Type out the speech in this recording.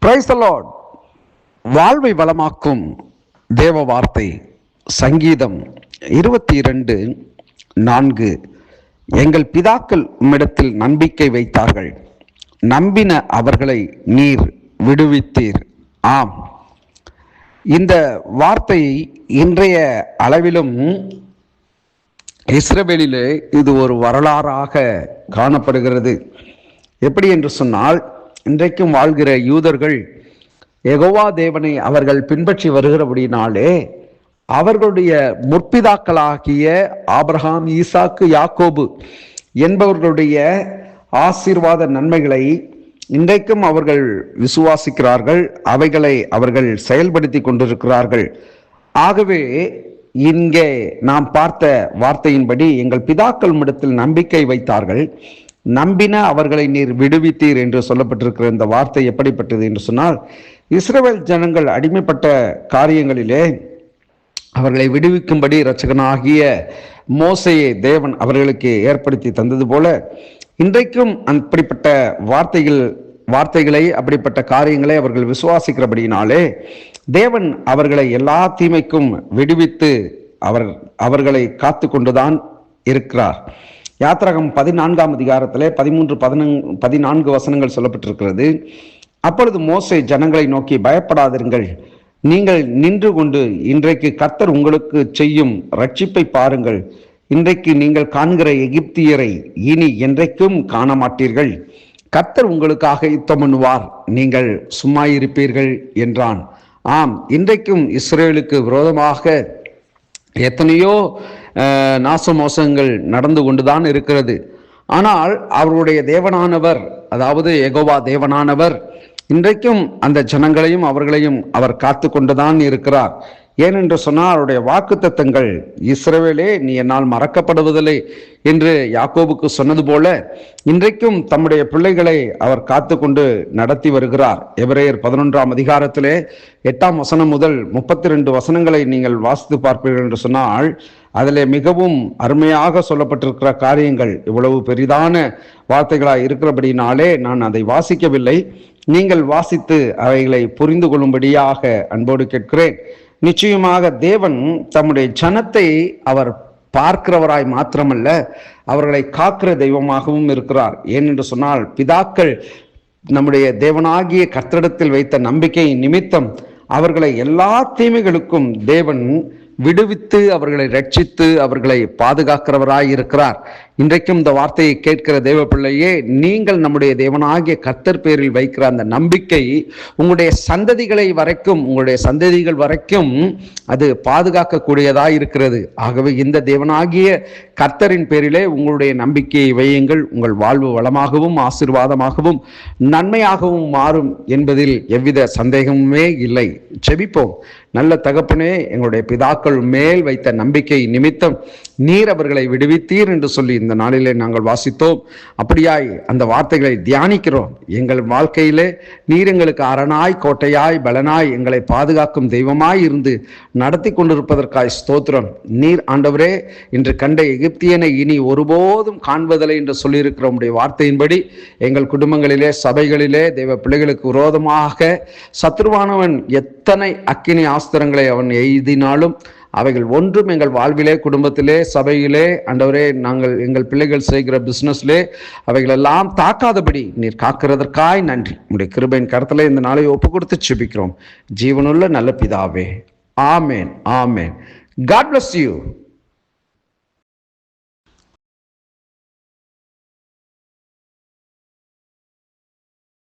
Price வாழ்வை வளமாக்கும் தேவ வார்த்தை சங்கீதம் இருபத்தி இரண்டு நான்கு. எங்கள் பிதாக்கள் உம்மிடத்தில் நம்பிக்கை வைத்தார்கள். நம்பின அவர்களை நீர் விடுவித்தீர். ஆம். இந்த வார்த்தை இன்றைய அளவிலும் இஸ்ரவேலிலே இது ஒரு வரலாறாக காணப்படுகிறது. எப்படி என்று சொன்னால் இன்றைக்கும் வாழ்கிற யூதர்கள் எகோவா தேவனை அவர்கள் பின்பற்றி வருகிறபடினாலே அவர்களுடைய முற்பிதாக்களாகிய ஆபிரஹாம் ஈசாக்கு யாக்கோபு என்பவர்களுடைய ஆசீர்வாத நன்மைகளை இன்றைக்கும் அவர்கள் விசுவாசிக்கிறார்கள். அவைகளை அவர்கள் செயல்படுத்தி கொண்டிருக்கிறார்கள். ஆகவே இங்கே நாம் பார்த்த வார்த்தையின்படி எங்கள் பிதாக்கள் இடத்தில் நம்பிக்கை வைத்தார்கள். நம்பின அவர்களை நீர் விடுவித்தீர் என்று சொல்லப்பட்டிருக்கிற இந்த வார்த்தை எப்படிப்பட்டது என்று சொன்னால் இஸ்ரேல் ஜனங்கள் அடிமைப்பட்ட காரியங்களிலே அவர்களை விடுவிக்கும்படி இரட்சகனாகிய மோசையை தேவன் அவர்களுக்கு ஏற்படுத்தி தந்தது போல இன்றைக்கும் அப்படிப்பட்ட வார்த்தைகள் வார்த்தைகளை அப்படிப்பட்ட காரியங்களை அவர்கள் விசுவாசிக்கிறபடினாலே தேவன் அவர்களை எல்லா தீமைக்கும் விடுவித்து அவர் அவர்களை காத்து கொண்டுதான் இருக்கிறார். யாத்திரகம் பதினான்காம் அதிகாரத்திலே பதிமூன்று பதினங் பதினான்கு வசனங்கள் சொல்லப்பட்டிருக்கிறது. அப்பொழுது மோசை ஜனங்களை நோக்கி பயப்படாதிருங்கள். நீங்கள் நின்று கொண்டு இன்றைக்கு கர்த்தர் உங்களுக்கு செய்யும் ரட்சிப்பை பாருங்கள். இன்றைக்கு நீங்கள் காண்கிற எகிப்தியரை இனி என்றைக்கும் காண மாட்டீர்கள் கர்த்தர் உங்களுக்காக யுத்தம் பண்ணுவார். நீங்கள் சும்மா இருப்பீர்கள் என்றான். ஆம் இன்றைக்கும் இஸ்ரேலுக்கு விரோதமாக எத்தனையோ அஹ், நாச மோசங்கள் நடந்து கொண்டுதான் இருக்கிறது. ஆனால் அவருடைய தேவனானவர் அதாவது எகோவா தேவனானவர் இன்றைக்கும் அந்த ஜனங்களையும் அவர்களையும் அவர் காத்து கொண்டுதான் இருக்கிறார். ஏனென்று சொன்னால் அவருடைய வாக்குத்தத்தங்கள் இஸ்ரவேலே நீ என்னால் மறக்கப்படுவதில்லை என்று யாக்கோபுக்கு சொன்னது போல இன்றைக்கும் தம்முடைய பிள்ளைகளை அவர் காத்து கொண்டு நடத்தி வருகிறார். எவரேயர் பதினொன்றாம் அதிகாரத்திலே எட்டாம் வசனம் முதல் முப்பத்தி ரெண்டு வசனங்களை நீங்கள் வாசித்து பார்ப்பீர்கள் என்று சொன்னால் அதிலே மிகவும் அருமையாக சொல்லப்பட்டிருக்கிற காரியங்கள் இவ்வளவு பெரிதான வார்த்தைகளாக இருக்கிறபடினாலே நான் அதை வாசிக்கவில்லை. நீங்கள் வாசித்து அவைகளை புரிந்து கொள்ளும்படியாக அன்போடு கேட்கிறேன். நிச்சயமாக தேவன் தம்முடைய ஜனத்தை அவர் பார்க்கிறவராய் மாத்திரமல்ல அவர்களை காக்கிற தெய்வமாகவும் இருக்கிறார். ஏனென்று சொன்னால் பிதாக்கள் நம்முடைய தேவனாகிய கத்திடத்தில் வைத்த நம்பிக்கை நிமித்தம் அவர்களை எல்லா தீமைகளுக்கும் தேவன் விடுவித்து அவர்களை ரட்சித்து அவர்களை பாதுகாக்கிறவராய் இருக்கிறார். இன்றைக்கும் இந்த வார்த்தையை கேட்கிற தேவ பிள்ளையே நீங்கள் நம்முடைய தேவனாகிய கர்த்தர் பேரில் வைக்கிற அந்த நம்பிக்கை உங்களுடைய சந்ததிகளை வரைக்கும் உங்களுடைய சந்ததிகள் வரைக்கும் அது பாதுகாக்கக்கூடியதாக இருக்கிறது. ஆகவே இந்த தேவனாகிய கர்த்தரின் பேரிலே உங்களுடைய நம்பிக்கையை வையுங்கள். உங்கள் வாழ்வு வளமாகவும் ஆசீர்வாதமாகவும் நன்மையாகவும் மாறும் என்பதில் எவ்வித சந்தேகமுமே இல்லை. செபிப்போம். நல்ல தகப்பனே எங்களுடைய பிதாக்கள் மேல் வைத்த நம்பிக்கை நிமித்தம் நீர் அவர்களை விடுவித்தீர் என்று சொல்லி இந்த நாளிலே நாங்கள் வாசித்தோம். அப்படியாய் அந்த வார்த்தைகளை தியானிக்கிறோம். எங்கள் வாழ்க்கையிலே நீர் எங்களுக்கு அரணாய் கோட்டையாய் பலனாய் எங்களை பாதுகாக்கும் தெய்வமாய் இருந்து நடத்தி கொண்டிருப்பதற்காய் ஸ்தோத்திரம். நீர் ஆண்டவரே இன்று கண்ட எகிப்தியனை இனி ஒருபோதும் காண்பதில்லை என்று சொல்லியிருக்கிற உடைய வார்த்தையின்படி எங்கள் குடும்பங்களிலே சபைகளிலே தெய்வ பிள்ளைகளுக்கு விரோதமாக சத்ருவானவன் எத்தனை அக்கினி ஆஸ்திரங்களை அவன் எய்தினாலும் அவைகள் ஒன்றும் எங்கள் வாழ்விலே குடும்பத்திலே சபையிலே அண்டவரே நாங்கள் எங்கள் பிள்ளைகள் செய்கிற பிஸ்னஸ்லே அவைகள் எல்லாம் தாக்காதபடி நீர் காக்கிறதற்காய் நன்றி. உடைய கிருபையின் கருத்தில் இந்த நாளை ஒப்பு கொடுத்து செபிக்கிறோம் ஜீவனுள்ள நல்ல பிதாவே. ஆமேன் ஆமேன். God bless you